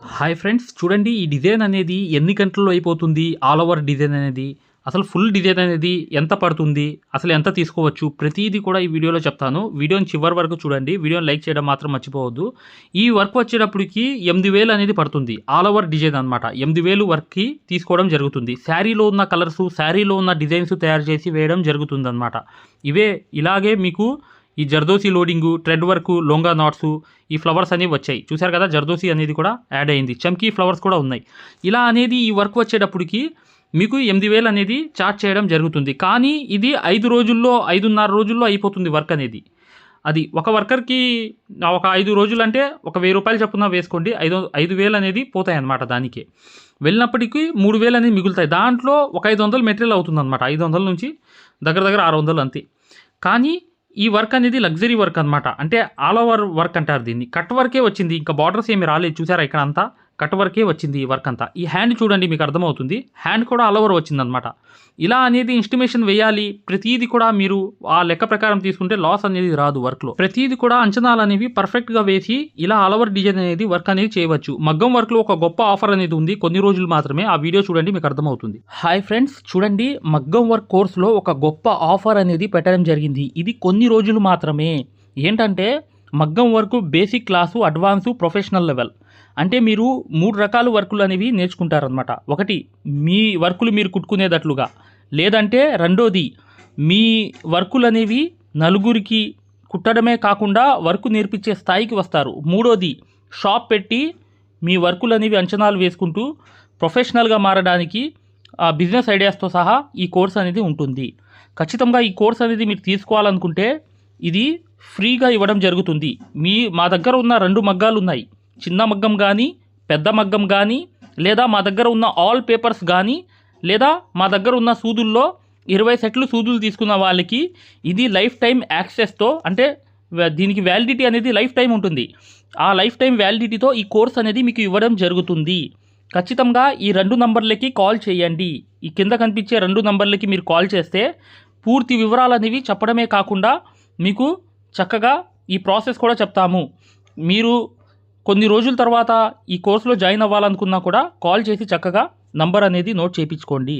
Hi friends చూడండి ఈ design అనేది ఎన్ని గంటల్లో అయిపోతుంది? ఆల్ ఓవర్ డిజైన్ అనేది. అసలు ఫుల్ డిజైన్ అనేది ఎంత పడుతుంది? అసలు ఎంత తీసుకోవచ్చు? ప్రతిదీ కూడా ఈ వీడియోలో చెప్తాను. వీడియోని చివరి వరకు చూడండి. వీడియోని లైక్ చేయడం మాత్రం మర్చిపోవద్దు. ఈ వర్క్ వచ్చేటప్పటికి ఎనిమిది వేలు అనేది పడుతుంది. ఆల్ ఓవర్ డిజైన్ అనమాట ఎనిమిది వేలు వర్క్కి తీసుకోవడం జరుగుతుంది. శారీలో ఉన్న కలర్స్ శారీలో ఉన్న డిజైన్స్ తయారు చేసి వేయడం జరుగుతుంది అనమాట ఇవే ఇలాగే మీకు ఈ జర్దోసి లోడింగు ట్రెడ్ వర్క్ లొంగా నాట్స్ ఈ ఫ్లవర్స్ అనేవి వచ్చాయి. చూశారు కదా జర్దోసి అనేది కూడా యాడ్ అయింది. చమ్కీ ఫ్లవర్స్ కూడా ఉన్నాయి. ఇలా అనేది ఈ వర్క్ వచ్చేటప్పటికి మీకు ఎనిమిది వేలు అనేది చార్జ్ చేయడం జరుగుతుంది. కానీ ఇది ఐదు రోజుల్లో ఐదున్నర రోజుల్లో అయిపోతుంది వర్క్ అనేది. అది ఒక వర్కర్కి ఒక ఐదు రోజులు అంటే ఒక వెయ్యి రూపాయలు చొప్పున వేసుకోండి. ఐదు ఐదు వేలు అనేది పోతాయి అన్నమాట దానికి. వెళ్ళినప్పటికీ మూడు వేలు అనేది మిగులుతాయి. దాంట్లో ఒక ఐదు వందలు మెటీరియల్ అవుతుంది అనమాట ఐదు వందల నుంచి దగ్గర దగ్గర ఆరు వందలు అంతే. కానీ ఈ వర్క్ అనేది లగ్జరీ వర్క్ అనమాట అంటే ఆల్ ఓవర్ వర్క్ అంటారు దీన్ని. కట్ వర్కే వచ్చింది. ఇంకా బార్డర్స్ ఏమి రాలేదు. చూసారా ఇక్కడ అంతా కట్ వర్కే వచ్చింది ఈ వర్క్ అంతా. ఈ హ్యాండ్ చూడండి మీకు అర్థమవుతుంది. హ్యాండ్ కూడా ఆల్ ఓవర్ వచ్చిందనమాట ఇలా అనేది ఇన్స్టిమేషన్ వేయాలి. ప్రతిదీ కూడా మీరు ఆ లెక్క ప్రకారం తీసుకుంటే లాస్ అనేది రాదు వర్క్లో ప్రతిదీ కూడా అంచనాలు అనేవి పర్ఫెక్ట్గా వేసి ఇలా ఆల్ ఓవర్ డిజైన్ అనేది వర్క్ అనేది చేయవచ్చు. మగ్గం వర్క్లో ఒక గొప్ప ఆఫర్ అనేది ఉంది. కొన్ని రోజులు మాత్రమే ఆ వీడియో చూడండి మీకు అర్థమవుతుంది. హాయ్ ఫ్రెండ్స్ చూడండి మగ్గం వర్క్ కోర్సులో ఒక గొప్ప ఆఫర్ అనేది పెట్టడం జరిగింది. ఇది కొన్ని రోజులు మాత్రమే. ఏంటంటే మగ్గం work basic class advance professional level అంటే మీరు మూడు రకాల వర్కులు అనేవి నేర్చుకుంటారనమాట ఒకటి మీ వర్కులు మీరు కుట్టుకునేటట్లుగా లేదంటే రెండోది మీ వర్కులు అనేవి నలుగురికి కుట్టడమే కాకుండా వర్క్ నేర్పించే స్థాయికి వస్తారు. మూడోది షాప్ పెట్టి మీ వర్కులు అనేవి అంచనాలు వేసుకుంటూ ప్రొఫెషనల్గా మారడానికి ఆ బిజినెస్ ఐడియాస్తో సహా ఈ కోర్స్ అనేది ఉంటుంది. ఖచ్చితంగా ఈ కోర్స్ అనేది మీరు తీసుకోవాలనుకుంటే ఇది ఫ్రీగా ఇవ్వడం జరుగుతుంది. మీ మా దగ్గర ఉన్న రెండు మగ్గాలు ఉన్నాయి చిన్న మగ్గం కానీ పెద్ద మగ్గం కానీ లేదా మా దగ్గర ఉన్న ఆల్ పేపర్స్ కానీ లేదా మా దగ్గర ఉన్న సూదుల్లో ఇరవై సెట్లు సూదులు తీసుకున్న వాళ్ళకి ఇది లైఫ్ టైం యాక్సెస్తో అంటే దీనికి వ్యాలిడిటీ అనేది లైఫ్ టైం ఉంటుంది. ఆ లైఫ్ టైం వ్యాలిడిటీతో ఈ కోర్స్ అనేది మీకు ఇవ్వడం జరుగుతుంది. ఖచ్చితంగా ఈ రెండు నంబర్లకి కాల్ చేయండి. ఈ కింద కనిపించే రెండు నంబర్లకి మీరు కాల్ చేస్తే పూర్తి వివరాలు అనేవి చెప్పడమే కాకుండా మీకు చక్కగా ఈ ప్రాసెస్ కూడా చెప్తాము. మీరు కొన్ని రోజుల తర్వాత ఈ కోర్సులో జాయిన్ అవ్వాలనుకున్నా కూడా కాల్ చేసి చక్కగా నంబర్ అనేది నోట్ చేయించుకోండి.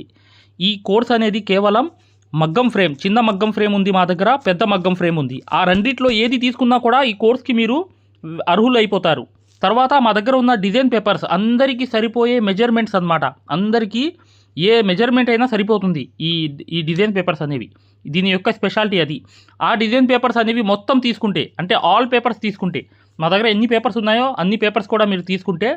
ఈ కోర్స్ అనేది కేవలం మగ్గం ఫ్రేమ్ చిన్న మగ్గం ఫ్రేమ్ ఉంది మా దగ్గర పెద్ద మగ్గం ఫ్రేమ్ ఉంది. ఆ రెండిట్లో ఏది తీసుకున్నా కూడా ఈ కోర్స్కి మీరు అర్హులు అయిపోతారు. తర్వాత మా దగ్గర ఉన్న డిజైన్ పేపర్స్ అందరికీ సరిపోయే మెజర్మెంట్స్ అన్నమాట. అందరికీ ఏ మెజర్మెంట్ అయినా సరిపోతుంది ఈ ఈ డిజైన్ పేపర్స్ అనేవి. దీని యొక్క స్పెషాలిటీ అది. ఆ డిజైన్ పేపర్స్ అనేవి మొత్తం తీసుకుంటే అంటే ఆల్ పేపర్స్ తీసుకుంటే మా దగ్గర ఎన్ని పేపర్స్ ఉన్నాయో అన్ని పేపర్స్ కూడా మీరు తీసుకుంటే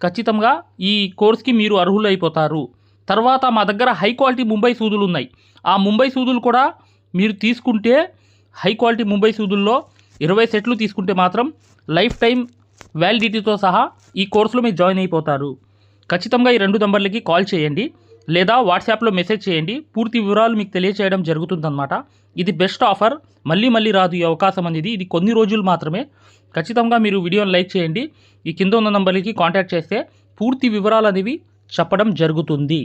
ఖచ్చితంగా ఈ కోర్స్కి మీరు అర్హులు అయిపోతారు తర్వాత మా దగ్గర హై క్వాలిటీ ముంబై సూదులు ఉన్నాయి. ఆ ముంబై సూదులు కూడా మీరు తీసుకుంటే హై క్వాలిటీ ముంబై సూదుల్లో ఇరవై సెట్లు తీసుకుంటే మాత్రం లైఫ్ టైం వ్యాలిడిటీతో సహా ఈ కోర్సులో మీరు జాయిన్ అయిపోతారు. ఖచ్చితంగా ఈ రెండు నంబర్లకి కాల్ చేయండి. లేదా వాట్సాప్లో మెసేజ్ చేయండి. పూర్తి వివరాలు మీకు తెలియచేయడం జరుగుతుందన్నమాట. ఇది బెస్ట్ ఆఫర్. మళ్ళీ మళ్ళీ రాదు ఈ అవకాశం అనేది. ఇది కొన్ని రోజులు మాత్రమే. ఖచ్చితంగా మీరు వీడియోని లైక్ చేయండి. ఈ కింద ఉన్న నెంబర్కి కాంటాక్ట్ చేస్తే పూర్తి వివరాలు అనేవి చెప్పడం జరుగుతుంది.